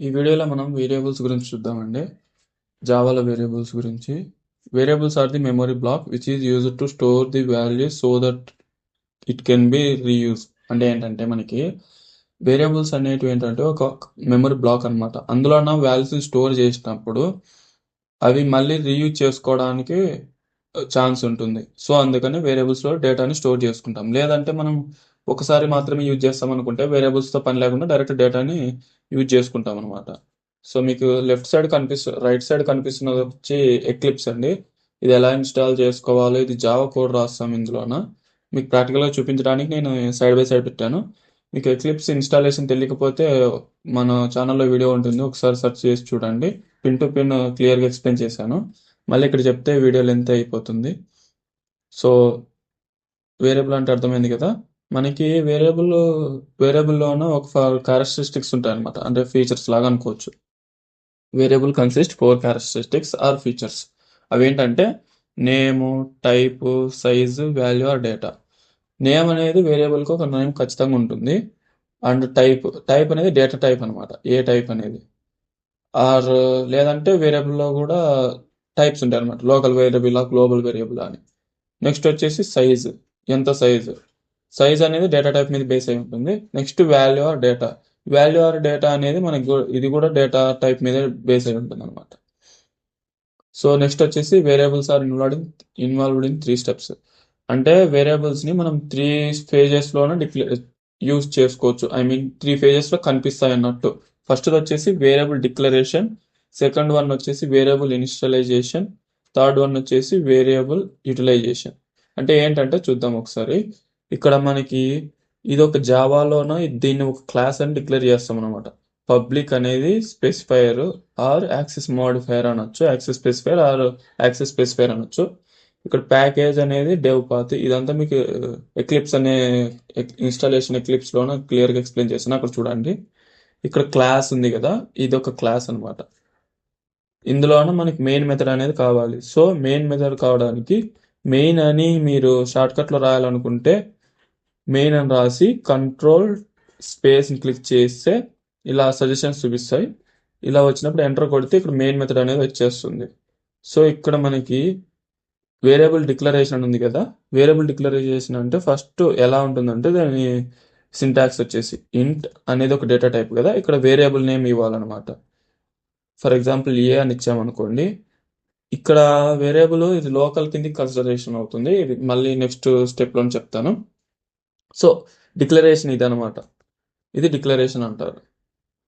ఈ వీడియోలో మనం వేరియబుల్స్ గురించి చూద్దామండి. జావాలో వేరియబుల్స్ గురించి. Variables are the memory block which is use to store the values so that it can be reuse అంటే ఏంటంటే మనకి వేరియబుల్స్ అనేటివి ఏంటంటే ఒక మెమరీ బ్లాక్ అనమాట అందులో వాల్యూస్ స్టోర్ చేసినప్పుడు అవి మళ్ళీ రీయూజ్ చేసుకోవడానికి ఛాన్స్ ఉంటుంది. సో అందుకని వేరియబుల్స్లో డేటాని స్టోర్ చేసుకుంటాం. లేదంటే మనం ఒకసారి మాత్రమే యూజ్ చేస్తాం అనుకుంటే వేరియబుల్స్తో పని లేకుండా డైరెక్ట్ డేటాని యూజ్ చేసుకుంటాం అనమాట సో మీకు లెఫ్ట్ సైడ్ కనిపిస్తు రైట్ సైడ్ కనిపిస్తున్నది వచ్చి ఎక్లిప్స్ అండి. ఇది ఎలా ఇన్స్టాల్ చేసుకోవాలో ఇది జావా కోడ్ రాస్తాం ఇందులోన. మీకు ప్రాక్టికల్గా చూపించడానికి నేను సైడ్ బై సైడ్ పెట్టాను. మీకు ఎక్లిప్స్ ఇన్స్టాలేషన్ తెలియకపోతే మన ఛానల్లో వీడియో ఉంటుంది. ఒకసారి సెర్చ్ చేసి చూడండి. పిన్ టు పిన్ క్లియర్గా ఎక్స్ప్లెయిన్ చేశాను. మళ్ళీ ఇక్కడ చెప్తే వీడియో లెంత్ అయిపోతుంది. సో వేరియబుల్ అంటే అర్థమైంది కదా? మనకి వేరియబుల్ వేరియబుల్లోన ఒక క్యారెక్టరిస్టిక్స్ ఉంటాయి అనమాట అంటే ఫీచర్స్ లాగా అనుకోవచ్చు. Variable consist four characteristics or features అవేంటంటే name type size value or data name అనేది వేరియబుల్కి ఒక నేమ్ ఖచ్చితంగా ఉంటుంది. అండ్ టైప్ టైప్ అనేది డేటా టైప్ అనమాట ఏ టైప్ అనేది. ఆర్ లేదంటే వేరియబుల్లో కూడా టైప్స్ ఉంటాయి అనమాట లోకల్ వేరియబులా గ్లోబల్ వేరియబుల్ అని. నెక్స్ట్ వచ్చేసి సైజు ఎంత సైజు సైజ్ అనేది డేటా టైప్ మీద బేస్ అయి ఉంటుంది. Next value or data value or data అనేది మనకి ఇది కూడా డేటా టైప్ మీద బేస్ అయి ఉంటుంది అనమాట సో నెక్స్ట్ వచ్చేసి variables are involved involved in three steps అంటే వేరియబుల్స్ని మనం త్రీ ఫేజెస్లోనే డిక్లే డిక్లేర్ యూజ్ చేసుకోవచ్చు. ఐ మీన్ త్రీ ఫేజెస్లో కనిపిస్తాయి అన్నట్టు. ఫస్ట్ వచ్చేసి వేరియబుల్ డిక్లరేషన్ సెకండ్ వన్ వచ్చేసి వేరియబుల్ ఇనిషియలైజేషన్. థర్డ్ వన్ వచ్చేసి వేరియబుల్ యూటిలైజేషన్. అంటే ఏంటంటే చూద్దాం ఒకసారి. ఇక్కడ మనకి ఇది ఒక జావాలోన దీన్ని ఒక క్లాస్ అని డిక్లేర్ చేస్తాం అనమాట పబ్లిక్ అనేది స్పెసిఫైయర్ ఆర్ యాక్సెస్ మోడిఫైయర్ అనొచ్చు access specifier or access specifier అనొచ్చు. ఇక్కడ ప్యాకేజ్ అనేది డెవ్ పాత్. ఇదంతా మీకు ఎక్లిప్స్ అనే ఇన్స్టాలేషన్ ఎక్లిప్స్ క్లియర్గా ఎక్స్ప్లెయిన్ చేసిన అక్కడ చూడండి. ఇక్కడ క్లాస్ ఉంది కదా ఇది ఒక క్లాస్ అన్నమాట. ఇందులోన మనకి మెయిన్ మెథడ్ అనేది కావాలి. సో మెయిన్ మెథడ్ కావడానికి మెయిన్ అని మీరు షార్ట్కట్లో రాయాలనుకుంటే మెయిన్ అని రాసి కంట్రోల్ స్పేస్ని క్లిక్ చేస్తే ఇలా సజెషన్స్ చూపిస్తాయి. ఇలా వచ్చినప్పుడు ఎంటర్ కొడితే ఇక్కడ మెయిన్ మెథడ్ అనేది వచ్చేస్తుంది. సో ఇక్కడ మనకి వేరియబుల్ డిక్లరేషన్ అని ఉంది కదా. వేరియబుల్ డిక్లరేషన్ అంటే ఫస్ట్ ఎలా ఉంటుందంటే దాని సింటాక్స్ వచ్చేసి ఇంట్ అనేది ఒక డేటా టైప్ కదా. ఇక్కడ వేరియబుల్ నేమ్ ఇవ్వాలన్నమాట. ఫర్ ఎగ్జాంపుల్ ఏ అని ఇచ్చామనుకోండి ఇక్కడ వేరియబుల్ ఇది లోకల్ కింద కన్సిడరేషన్ అవుతుంది. ఇది మళ్ళీ నెక్స్ట్ స్టెప్లో చెప్తాను. సో డిక్లరేషన్ ఇది అనమాట ఇది డిక్లరేషన్ అంటారు.